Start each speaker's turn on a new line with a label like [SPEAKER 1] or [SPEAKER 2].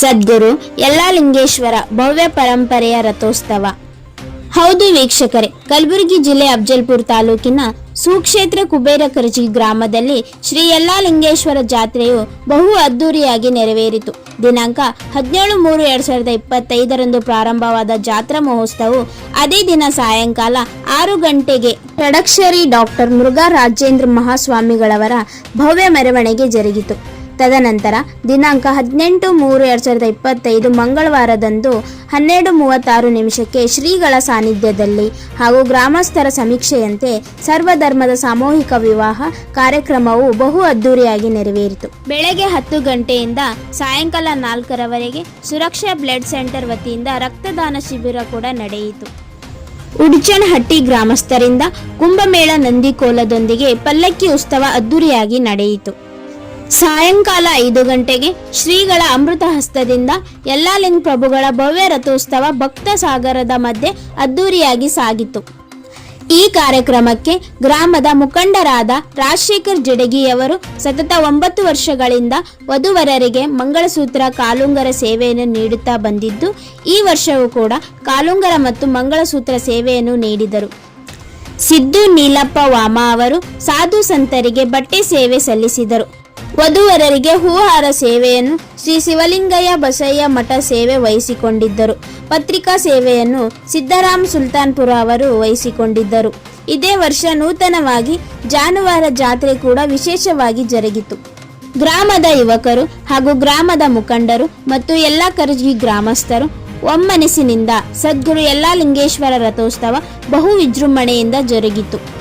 [SPEAKER 1] ಸದ್ಗುರು ಯಲ್ಲಾಲಿಂಗೇಶ್ವರ ಭವ್ಯ ಪರಂಪರೆಯ ರಥೋತ್ಸವ. ಹೌದು ವೀಕ್ಷಕರೇ, ಕಲಬುರಗಿ ಜಿಲ್ಲೆ ಅಫಜಲ್ಪುರ ತಾಲೂಕಿನ ಸುಕ್ಷೇತ್ರ ಕುಬೇರ ಕರ್ಜಿ ಗ್ರಾಮದಲ್ಲಿ ಶ್ರೀ ಯಲ್ಲಾಲಿಂಗೇಶ್ವರ ಜಾತ್ರೆಯು ಬಹು ಅದ್ದೂರಿಯಾಗಿ ನೆರವೇರಿತು. ದಿನಾಂಕ ಹದಿನೇಳು ಮೂರು ಎರಡ್ ಸಾವಿರದ ಇಪ್ಪತ್ತೈದರಂದು ಪ್ರಾರಂಭವಾದ ಜಾತ್ರಾ ಮಹೋತ್ಸವವು ಅದೇ ದಿನ ಸಾಯಂಕಾಲ ಆರು ಗಂಟೆಗೆ ಷಡಕ್ಷರಿ ಡಾಕ್ಟರ್ ಮೃಗ ರಾಜೇಂದ್ರ ಮಹಾಸ್ವಾಮಿಗಳವರ ಭವ್ಯ ಮೆರವಣಿಗೆ ಜರುಗಿತು. ತದನಂತರ ದಿನಾಂಕ ಹದಿನೆಂಟು ಮೂರು ಎರಡು ಸಾವಿರದ ಇಪ್ಪತ್ತೈದು ಮಂಗಳವಾರದಂದು ಹನ್ನೆರಡು ಮೂವತ್ತಾರು ನಿಮಿಷಕ್ಕೆ ಶ್ರೀಗಳ ಸಾನ್ನಿಧ್ಯದಲ್ಲಿ ಹಾಗೂ ಗ್ರಾಮಸ್ಥರ ಸಮೀಕ್ಷೆಯಂತೆ ಸರ್ವಧರ್ಮದ ಸಾಮೂಹಿಕ ವಿವಾಹ ಕಾರ್ಯಕ್ರಮವು ಬಹು ಅದ್ದೂರಿಯಾಗಿ ನೆರವೇರಿತು. ಬೆಳಗ್ಗೆ ಹತ್ತು ಗಂಟೆಯಿಂದ ಸಾಯಂಕಾಲ ನಾಲ್ಕರವರೆಗೆ ಸುರಕ್ಷಾ ಬ್ಲಡ್ ಸೆಂಟರ್ ವತಿಯಿಂದ ರಕ್ತದಾನ ಶಿಬಿರ ಕೂಡ ನಡೆಯಿತು. ಉಡ್ಚಣಹಟ್ಟಿ ಗ್ರಾಮಸ್ಥರಿಂದ ಕುಂಭಮೇಳ ನಂದಿಕೋಲದೊಂದಿಗೆ ಪಲ್ಲಕ್ಕಿ ಉತ್ಸವ ಅದ್ದೂರಿಯಾಗಿ ನಡೆಯಿತು. ಸಾಯಂಕಾಲ ಐದು ಗಂಟೆಗೆ ಶ್ರೀಗಳ ಅಮೃತ ಹಸ್ತದಿಂದ ಯಲ್ಲಾಲಿಂಗ್ ಪ್ರಭುಗಳ ಭವ್ಯ ರಥೋತ್ಸವ ಭಕ್ತ ಸಾಗರದ ಮಧ್ಯೆ ಅದ್ದೂರಿಯಾಗಿ ಸಾಗಿತು. ಈ ಕಾರ್ಯಕ್ರಮಕ್ಕೆ ಗ್ರಾಮದ ಮುಖಂಡರಾದ ರಾಜಶೇಖರ್ ಜಡಗಿಯವರು ಸತತ ಒಂಬತ್ತು ವರ್ಷಗಳಿಂದ ವಧುವರರಿಗೆ ಮಂಗಳಸೂತ್ರ ಕಾಲುಂಗರ ಸೇವೆಯನ್ನು ನೀಡುತ್ತಾ ಬಂದಿದ್ದು, ಈ ವರ್ಷವೂ ಕೂಡ ಕಾಲುಂಗರ ಮತ್ತು ಮಂಗಳಸೂತ್ರ ಸೇವೆಯನ್ನು ನೀಡಿದರು. ಸಿದ್ದು ನೀಲಪ್ಪ ವಾಮ ಅವರು ಸಾಧು ಸಂತರಿಗೆ ಬಟ್ಟೆ ಸೇವೆ ಸಲ್ಲಿಸಿದರು. ವಧುವರರಿಗೆ ಹೂಹಾರ ಸೇವೆಯನ್ನು ಶ್ರೀ ಶಿವಲಿಂಗಯ್ಯ ಬಸಯ್ಯ ಮಠ ಸೇವೆ ವಹಿಸಿಕೊಂಡಿದ್ದರು. ಪತ್ರಿಕಾ ಸೇವೆಯನ್ನು ಸಿದ್ದರಾಮ್ ಸುಲ್ತಾನ್ಪುರ ಅವರು ವಹಿಸಿಕೊಂಡಿದ್ದರು. ಇದೇ ವರ್ಷ ನೂತನವಾಗಿ ಜಾನುವಾರ ಜಾತ್ರೆ ಕೂಡ ವಿಶೇಷವಾಗಿ ಜರುಗಿತು. ಗ್ರಾಮದ ಯುವಕರು ಹಾಗೂ ಗ್ರಾಮದ ಮುಖಂಡರು ಮತ್ತು ಎಲ್ಲ ಕರ್ಜಿ ಗ್ರಾಮಸ್ಥರು ಒಮ್ಮನಸ್ಸಿನಿಂದ ಸದ್ಗುರು ಯಲ್ಲಾಲಿಂಗೇಶ್ವರ ರಥೋತ್ಸವ ಬಹು ವಿಜೃಂಭಣೆಯಿಂದ ಜರುಗಿತು.